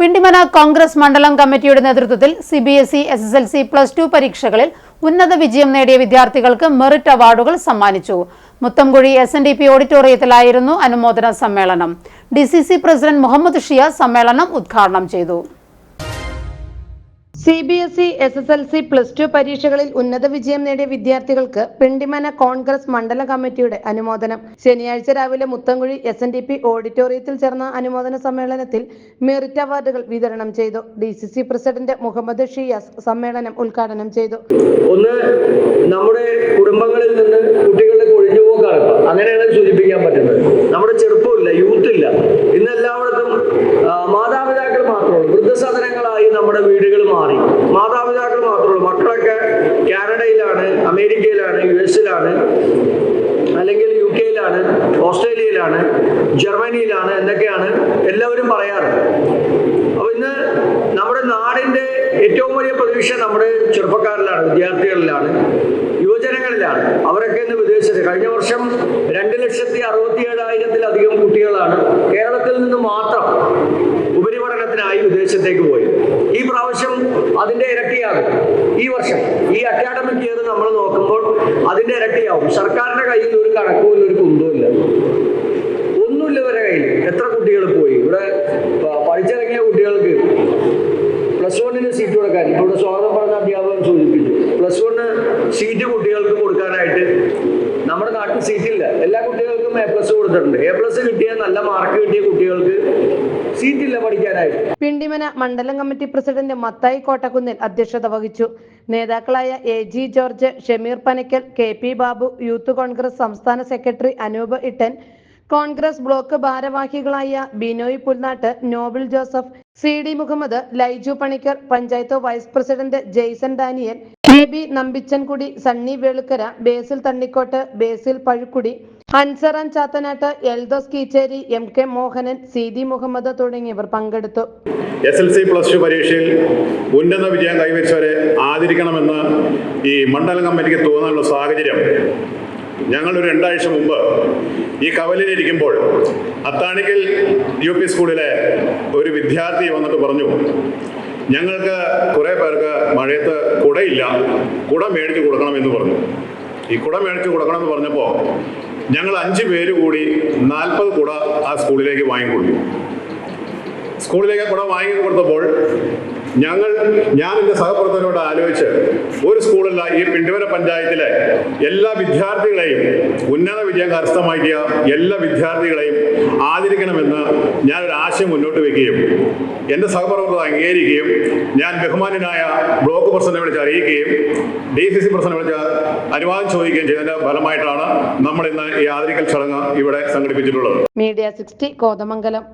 പിണ്ടിമന കോൺഗ്രസ് മണ്ഡലം കമ്മിറ്റിയുടെ നേതൃത്വത്തിൽ C B S E S S L C plus two പരീക്ഷകളിൽ ഉന്നത വിജയം നേടിയ വിദ്യാർത്ഥികൾക്ക് മെറിറ്റ് അവാർഡുകൾ സമ്മാനിച്ചു. Muthamkuzhi S N D P ഓഡിറ്റോറിയത്തിലായിരുന്നു അനുമോദന സമ്മേളനം. D C C president Muhammad Shiya സമ്മേളനം ഉദ്ഘാടനം ചെയ്തു. C B S E S S L C plus two പരീക്ഷകളിൽ ഉന്നത വിജയം നേടിയ വിദ്യാർത്ഥികൾക്ക് പിണ്ടിമന കോൺഗ്രസ് മണ്ഡല കമ്മിറ്റിയുടെ അനുമോദനം. ശനിയാഴ്ച രാവിലെ Muthamkuzhi S N D P ഓഡിറ്റോറിയത്തിൽ ചേർന്ന അനുമോദന സമ്മേളനത്തിൽ മെറിറ്റ് അവാർഡുകൾ വിതരണം ചെയ്തു. D C C president Muhammad Shiyas സമ്മേളനം ഉദ്ഘാടനം ചെയ്തു. ഒന്ന് നമ്മുടെ കുടുംബങ്ങളിൽ നിന്ന് കുട്ടികളുടെ ഒഴിഞ്ഞുപോക്കാണ്. അങ്ങനെയാണ് സൂചിപ്പിക്കാൻ പറ്റുന്നത്. നമ്മുടെ ചെറുപ്പമില്ല യൂത്ത് ഇല്ല എസിലാണ് അല്ലെങ്കിൽ യു കെയിലാണ് ഓസ്ട്രേലിയയിലാണ് ജർമ്മനിയിലാണ് എന്നൊക്കെയാണ് എല്ലാവരും പറയാറ്. അപ്പോൾ ഇന്ന് നമ്മുടെ നാടിന്റെ ഏറ്റവും വലിയ പ്രതീക്ഷ നമ്മുടെ ചെറുപ്പക്കാരിലാണ് വിദ്യാർത്ഥികളിലാണ് യുവജനങ്ങളിലാണ്. അവരൊക്കെ ഇന്ന് വിദേശത്ത്. കഴിഞ്ഞ വർഷം രണ്ട് ലക്ഷത്തി അറുപത്തി ഏഴായിരത്തിലധികം കുട്ടികളാണ് കേരളത്തിൽ നിന്ന് മാത്രം ഉപരിപഠനത്തിനായി വിദേശത്തേക്ക് പോയത്. ഈ പ്രാവശ്യം അതിന്റെ ഇരട്ടിയാകും ഈ വർഷം ഈ അക്കാഡമിക് ഇയർ നമ്മൾ നോക്കുമ്പോൾ അതിന്റെ ഇരട്ടിയാവും. സർക്കാരിന്റെ കയ്യിൽ ഒരു കണക്കും ഇല്ല, ഒരു കുന്തവും ഇല്ല. ഒന്നുമില്ല ഇവരുടെ കയ്യിൽ എത്ര കുട്ടികൾ പോയി? ഇവിടെ പഠിച്ചിറങ്ങിയ കുട്ടികൾക്ക് പ്ലസ് വണ്ണിന് സീറ്റ് കൊടുക്കാൻ. ഇവിടെ സ്വാഗതം പറഞ്ഞ അധ്യാപകൻ സൂചിപ്പിച്ചു. പ്ലസ് വണ്ണ് സീറ്റ് കുട്ടികൾക്ക് കൊടുക്കാനായിട്ട് നമ്മുടെ നാട്ടിൽ സീറ്റില്ല എല്ലാ കുട്ടികൾക്കും എ പ്ലസ് കൊടുത്തിട്ടുണ്ട്. എ പ്ലസ് കിട്ടിയ നല്ല മാർക്ക് കിട്ടിയ കുട്ടികൾക്ക് സീറ്റില്ല പഠിക്കാനായിട്ട്. പിണ്ടിമന മണ്ഡലം കമ്മിറ്റി പ്രസിഡന്റ് മത്തായി കോട്ടക്കുന്നിൽ അധ്യക്ഷത വഹിച്ചു. നേതാക്കളായ A G George Shameer Panakkal K P Babu youth Congress സംസ്ഥാന സെക്രട്ടറി അനൂപ് ഇട്ടൻ കോൺഗ്രസ് ബ്ലോക്ക് ഭാരവാഹികളായ Binoy Pulnatt Noble Joseph C D Muhammad Laiju Panicker panchayat vice president Jaison Daniel A B Nambichankudi Sunny Velukkara Basil Thannikkot Basil Pazhukkudi Ansaran Chathanattu Eldhose Keecheri M K Mohanan C D Muhammad തുടങ്ങിയവർ പങ്കെടുത്തു. S L C plus two പരീക്ഷയിൽ ഉന്നത വിജയം കൈവരിച്ചവരെ ആദരിക്കണമെന്ന് ഈ മണ്ഡലം കമ്മിറ്റിക്ക് തോന്നാനുള്ള സാഹചര്യം. ഞങ്ങളൊരു രണ്ടാഴ്ച മുമ്പ് ഈ കവലിലിരിക്കുമ്പോൾ അത്താണിക്കൽ യു പി സ്കൂളിലെ ഒരു വിദ്യാർത്ഥി വന്നിട്ട് പറഞ്ഞു ഞങ്ങൾക്ക് കുറേ പേർക്ക് മഴയത്ത് കുടയില്ല കുട മേടിച്ച് കൊടുക്കണമെന്ന് പറഞ്ഞു. ഈ കുട മേടിച്ച് കൊടുക്കണമെന്ന് പറഞ്ഞപ്പോൾ ഞങ്ങൾ അഞ്ച് പേര് കൂടി നാൽപ്പത് കുട ആ സ്കൂളിലേക്ക് വാങ്ങിക്കൊടുത്തു. സ്കൂളിലേക്ക് കുട വാങ്ങി കൊടുത്തപ്പോൾ ഞങ്ങൾ ഞാൻ എന്റെ സഹപ്രവർത്തകരോട് ആലോചിച്ച് ഒരു സ്കൂളല്ല ഈ പിണ്ടിവര പഞ്ചായത്തിലെ എല്ലാ വിദ്യാർത്ഥികളെയും ഉന്നത വിജയം കരസ്ഥമാക്കിയ എല്ലാ വിദ്യാർത്ഥികളെയും ആദരിക്കണമെന്ന് ഞാനൊരു ആശയം മുന്നോട്ട് വയ്ക്കുകയും എന്റെ സഹപ്രവർത്തകർ അംഗീകരിക്കുകയും ഞാൻ ബഹുമാനനായ ബ്ലോക്ക് പ്രസിഡന്റ് വിളിച്ച് അറിയിക്കുകയും ഡി സി സി പ്രസിഡന്റ് വിളിച്ച് അനുവാദം ചോദിക്കുകയും ചെയ്തതിന്റെ ഫലമായിട്ടാണ് നമ്മൾ ഇന്ന് ഈ ആദരിക്കൽ ചടങ്ങ് ഇവിടെ സംഘടിപ്പിച്ചിട്ടുള്ളത്. Media sixty Kothamangalam.